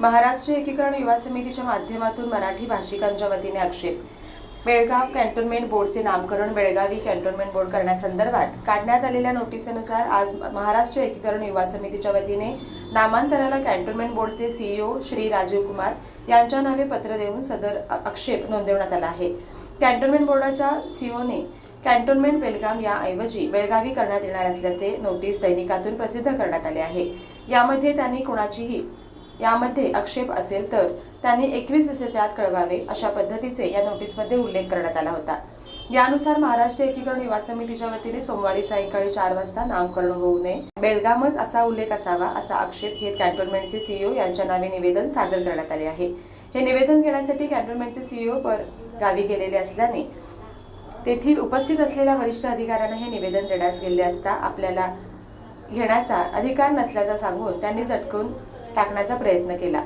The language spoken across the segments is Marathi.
महाराष्ट्र एकीकरण युवा समितीच्या माध्यमातून मराठी भाषिकांच्या वतीने आक्षेप. बेळगाव कॅन्टोन्मेंट बोर्डचे नामकरण बेळगावी कॅन्टोन्मेंट बोर्ड करण्यासंदर्भात काढण्यात आलेल्या नोटिसीनुसार आज महाराष्ट्र एकीकरण युवा समितीच्या वतीने नामांतराला कॅन्टोन्मेंट बोर्डचे सीईओ श्री राजीव कुमार यांच्या नावे पत्र देऊन सदर आक्षेप नोंदवण्यात आला आहे. कॅन्टोन्मेंट बोर्डाच्या सीओने कॅन्टोन्मेंट बेलगाम याऐवजी बेळगावी करण्यात येणार असल्याचे नोटीस दैनिकातून प्रसिद्ध करण्यात आले आहे. यामध्ये त्यांनी कोणाचीही यामध्ये आक्षेप असेल तर त्यांनी एकवीस दिवसाच्या आत कळवावे अशा पद्धतीचे या नोटीसमध्ये उल्लेख करण्यात आला होता. यानुसार महाराष्ट्र एकीकरण युवा समितीच्या वतीने सोमवारी सायंकाळी चार वाजता नामकरण होऊ नये. बेलगामच असा उल्लेख असावा असा आक्षेप घेत कॅन्टोन्मेंटचे सीईओ यांच्या नावे निवेदन सादर करण्यात आले आहे. हे निवेदन घेण्यासाठी कॅन्टोन्मेंटचे सीईओ पर गावी गेलेले असल्याने तेथील उपस्थित असलेल्या वरिष्ठ अधिकाऱ्यांना हे निवेदन देण्यास गेले असता आपल्याला घेण्याचा अधिकार नसल्याचा सांगून त्यांनी झटकून टाकण्याचा प्रयत्न केला.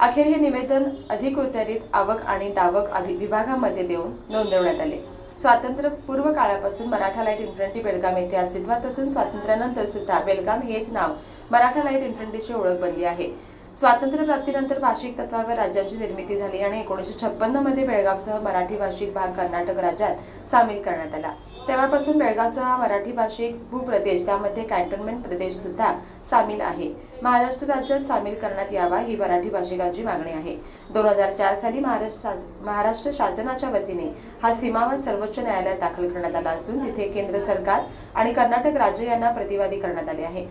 अखेर हे निवेदन अधिकृतरित आवक आणि दावक अभि- विभागामध्ये देऊन नोंदवण्यात आले. स्वातंत्र्यपूर्व काळापासून मराठा लाइट इन्फंट्री बेलगाम येथे अस्तित्वात असून स्वातंत्र्यानंतर सुद्धा बेलगाम हेच नाव मराठा लाइट इन्फंट्रीची ओळख बनली आहे. स्वातंत्र्य प्राप्तीनंतर भाषिक तत्वावर राज्यांची निर्मिती झाली आणि एकोणीसशे छप्पन्नमध्ये बेळगावसह मराठी भाषिक भाग कर्नाटक राज्यात सामील करण्यात आला. तेव्हापासून बेळगावसह हा मराठी भाषिक भूप्रदेश त्यामध्ये कॅन्टोन्मेंट प्रदेश सुद्धा सामील आहे. महाराष्ट्र राज्यात सामील करण्यात यावा ही मराठी भाषिकांची मागणी आहे. दोन हजार चार साली महाराष्ट्र शास- महाराष्ट्र शासनाच्या वतीने हा सीमावाद सर्वोच्च न्यायालयात दाखल करण्यात आला असून तिथे केंद्र सरकार आणि कर्नाटक राज्य यांना प्रतिवादी करण्यात आले आहे.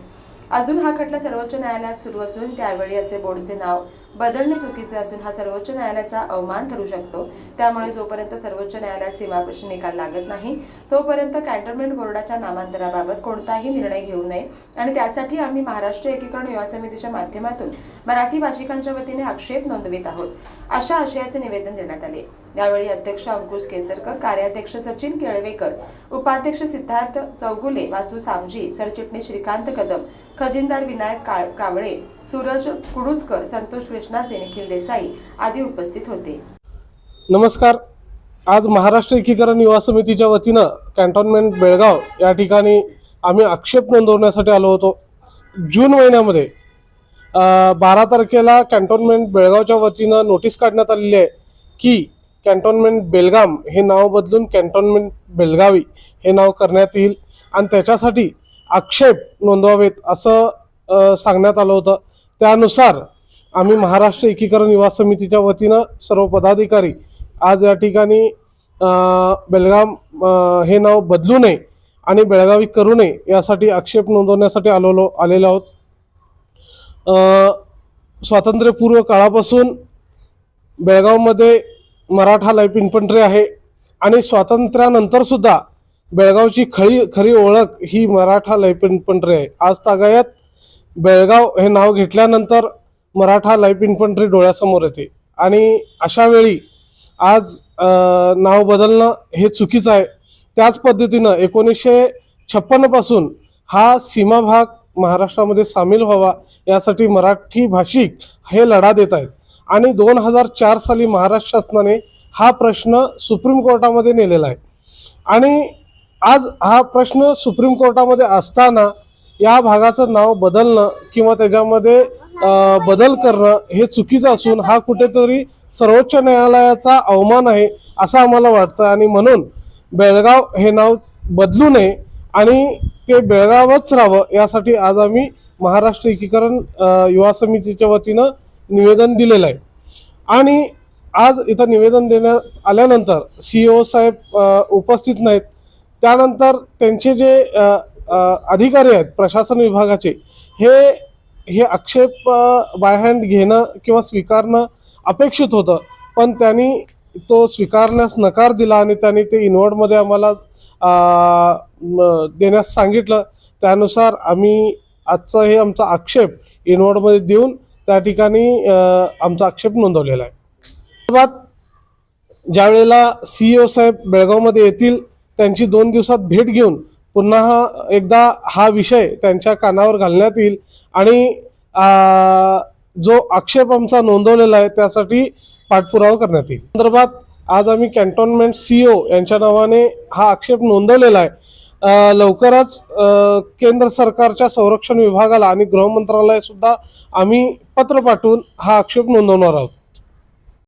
अजून हा खटला सर्वोच्च न्यायालयात सुरू असून त्यावेळी असे बोर्डचे नाव बदलणे चुकीचे असून हा सर्वोच्च न्यायालयाचा अवमान ठरू शकतो. त्यामुळे जोपर्यंत सर्वोच्च न्यायालयात सीमाप्रश्न निकाल लागत नाही तोपर्यंत कॅन्टोन्मेंट बोर्डाच्या नामांतराबाबत कोणताही निर्णय घेऊ नये. आणि त्यासाठी आम्ही महाराष्ट्र एकीकरण युवा समितीच्या माध्यमातून मराठी भाषिकांच्या वतीने आक्षेप नोंदवित आहोत. अशा आशयाचे निवेदन देण्यात आले. यावेळी अध्यक्ष अंकुश केसरकर कार्याध्यक्ष सचिन केळवेकर उपाध्यक्ष सिद्धार्थ चौगुले वासू सामजी सरचिटणीस श्रीकांत कदम खजिनदार विनायक काळ- कावळे सूरज कुडुचकर संतोष कृष्णाचे निखिल देसाई आदी उपस्थित होते. नमस्कार. आज महाराष्ट्र एकीकरण युवा समितीच्या वतीनं कॅन्टोन्मेंट बेळगाव या ठिकाणी आम्ही आक्षेप नोंदवण्यासाठी आलो होतो. जून महिन्यामध्ये बारा तारखेला कॅन्टोन्मेंट बेळगावच्या वतीनं नोटीस काढण्यात आलेली आहे की कॅन्टोन्मेंट बेलगाम हे नाव बदलून कॅन्टोन्मेंट बेलगावी हे नाव करण्यात येईल. आणि त्याच्यासाठी आक्षेप नोंदवावेत असं सांगण्यात आलं होतं. त्यानुसार आम्ही महाराष्ट्र एकीकरण युवा समितीच्या वतीनं सर्व पदाधिकारी आज या ठिकाणी बेलगाम हे नाव बदलू नये आणि बेळगावी करू नये यासाठी आक्षेप नोंदवण्यासाठी आलेलो आलेलो आहोत. स्वातंत्र्यपूर्व काळापासून बेळगावमध्ये मराठा लाईफ इन्फंट्री आहे. आणि स्वातंत्र्यानंतर सुद्धा बेळगावची खरी खरी ओळख ही मराठा लाईफ इन्फंट्री आहे. आज तागायत बेळगाव हे नाव घेतल्यानंतर मराठा लाईफ इन्फंट्री डोळ्यासमोर येते. आणि अशा वेळी आज नाव बदलणं हे चुकीचं आहे. त्याच पद्धतीनं एकोणीसशे छप्पन्नपासून हा सीमा भाग महाराष्ट्रामध्ये सामील व्हावा यासाठी मराठी भाषिक हे लढा देत आहेत. आणि दोन हजार चार साली महाराष्ट्र शासनाने हा प्रश्न सुप्रीम कोर्टामध्ये नेलेला आहे. आणि आज हा प्रश्न सुप्रीम कोर्टामध्ये असताना या भागाचं नाव बदलणं किंवा त्याच्यामध्ये बदल करणं हे चुकीचं असून हा कुठेतरी सर्वोच्च न्यायालयाचा अवमान आहे असं आम्हाला वाटतं. आणि म्हणून बेळगाव हे नाव बदलू नये आणि ते बेळगावच राहावं यासाठी आज आम्ही महाराष्ट्र एकीकरण युवा समितीच्या वतीनं निवेदन दिलेलं आहे. आणि आज इथं निवेदन देण्यात आल्यानंतर सी ओ साहेब उपस्थित नाहीत. त्यानंतर त्यांचे जे अधिकारी आहेत प्रशासन विभागाचे हे हे आक्षेप बाय हँड घेणं किंवा स्वीकारणं अपेक्षित होतं. पण त्यांनी तो स्वीकारण्यास नकार दिला आणि त्यांनी ते इनवर्डमध्ये आम्हाला देण्यास सांगितलं. त्यानुसार आम्ही आजचा हे आमचा आक्षेप इनवर्डमध्ये देऊन त्या ठिकाणी आमचा आक्षेप नोंदवलेला आहे. संदर्भात ज्या वेळेला सी ओ साहेब बेळगावमध्ये येतील त्यांची दोन दिवसात भेट घेऊन पुन्हा हा एकदा हा विषय त्यांच्या कानावर घालण्यात येईल आणि जो आक्षेप आमचा नोंदवलेला आहे त्यासाठी पाठपुरावा करण्यात येईल. संदर्भात आज आम्ही कॅन्टोन्मेंट सी ओ यांच्या नावाने हा आक्षेप नोंदवलेला आहे. लवकरच केंद्र सरकारच्या संरक्षण विभागाला आणि गृहमंत्रालय सुद्धा आम्ही पत्र पाठवून हा आक्षेप नोंदवणार आहोत.